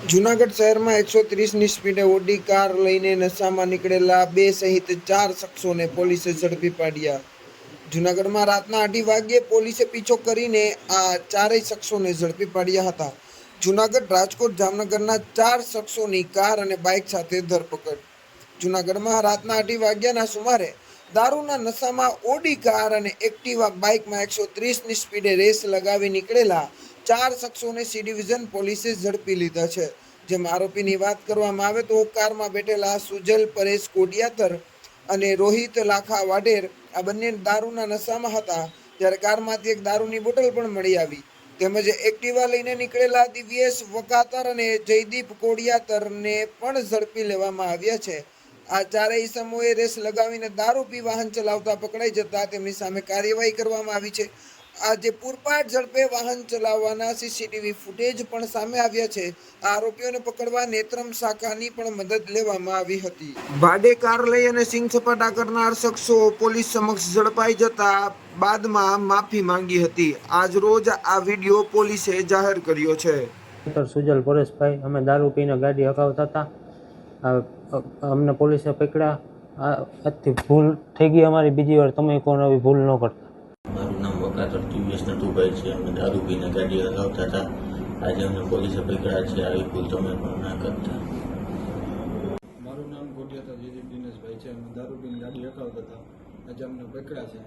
જુનાગઢ શહેરમાં એકસો ત્રીસની સ્પીડે ઓડી કાર લઈને નશામાં નીકળેલા બે સહિત ચાર શખ્સોને પોલીસે ઝડપી પાડ્યા. જુનાગઢમાં રાતના અઢી વાગ્યે પોલીસે પીછો કરીને આ ચારેય શખ્સોને ઝડપી પાડ્યા હતા. જુનાગઢ રાજકોટ જામનગરના ચાર શખ્સોની કાર અને બાઇક સાથે ધરપકડ. જુનાગઢમાં રાતના અઢી વાગ્યાના સુમારે દારૂના નશામાં ઓડી કાર અને એક્ટિવા બાઇકમાં એકસો ત્રીસની સ્પીડે રેસ લગાવી નીકળેલા ચાર શખ્સોને સી ડિવિઝન પોલીસે ઝડપી લીધા છે. જેમાં આરોપીની વાત કરવામાં આવે તો કારમાં બેઠેલા સુજલ, પરેશ કોડિયાતર અને રોહિત લાખા વાઢેર આ બંને દારૂના નશામાં હતા. ત્યારે કારમાંથી એક દારૂની બોટલ પણ મળી આવી. તેમજ એક્ટિવા લઈને નીકળેલા દિવ્યેશ વકાતર અને જયદીપ કોડિયાતરને પણ ઝડપી લેવામાં આવ્યા છે. આ ચારેય સમૂહે રેસ લગાવીને દારૂ પી વાહન ચલાવતા પકડાઈ જતા તેમની સામે કાર્યવાહી કરવામાં આવી છે. આ જે પૂરપાટ ઝડપે વાહન ચલાવવાના સીસીટીવી ફૂટેજ પણ સામે આવ્યા છે. આરોપીઓને પકડવા નેત્રમ શાખાની પણ મદદ લેવામાં આવી હતી. ભાડે કાર લઈ અને સિંગ સપાટા કરનાર શખ્સો પોલીસ સમક્ષ ઝડપાઈ જતા બાદમાં માફી માંગી હતી. આજ રોજ આ વીડિયો પોલીસે જાહેર કર્યો છે. સુજલ પરેશભાઈ અમે દારૂ પીને ગાડી હકાવતા હતા. અમને પોલીસે પકડ્યા. આ આજથી ભૂલ થઈ ગઈ અમારી બીજી વાર. તમે કોણ આવી ભૂલ ન કરતા. મારું નામ વકાતર દિવ્યેશ નટુભાઈ છે અમે દારૂ પીને ગાડી હલાવતા હતા. આજે અમને પોલીસે પકડ્યા છે આવી ભૂલ તમે પણ ના કરતા. મારું નામ ગોટિયાતા જીજી દિનેશભાઈ છે અમે દારૂ પીને ગાડી હકાવતા હતા. આજે અમને પકડ્યા છે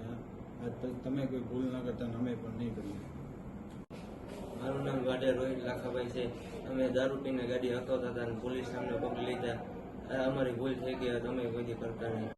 આજ તમે કોઈ ભૂલ ના કરતા અમે પણ નહીં કરીએ. મારું નામ વાડે રોહિત લાખાભાઈ છે. અમે દારૂ પીને ગાડી હકાવતા હતા અને પોલીસ અમને પકડી લીધા. આ અમારી ભૂલ થઈ ગઈ તમે કોઈ દી કરતા નહીં.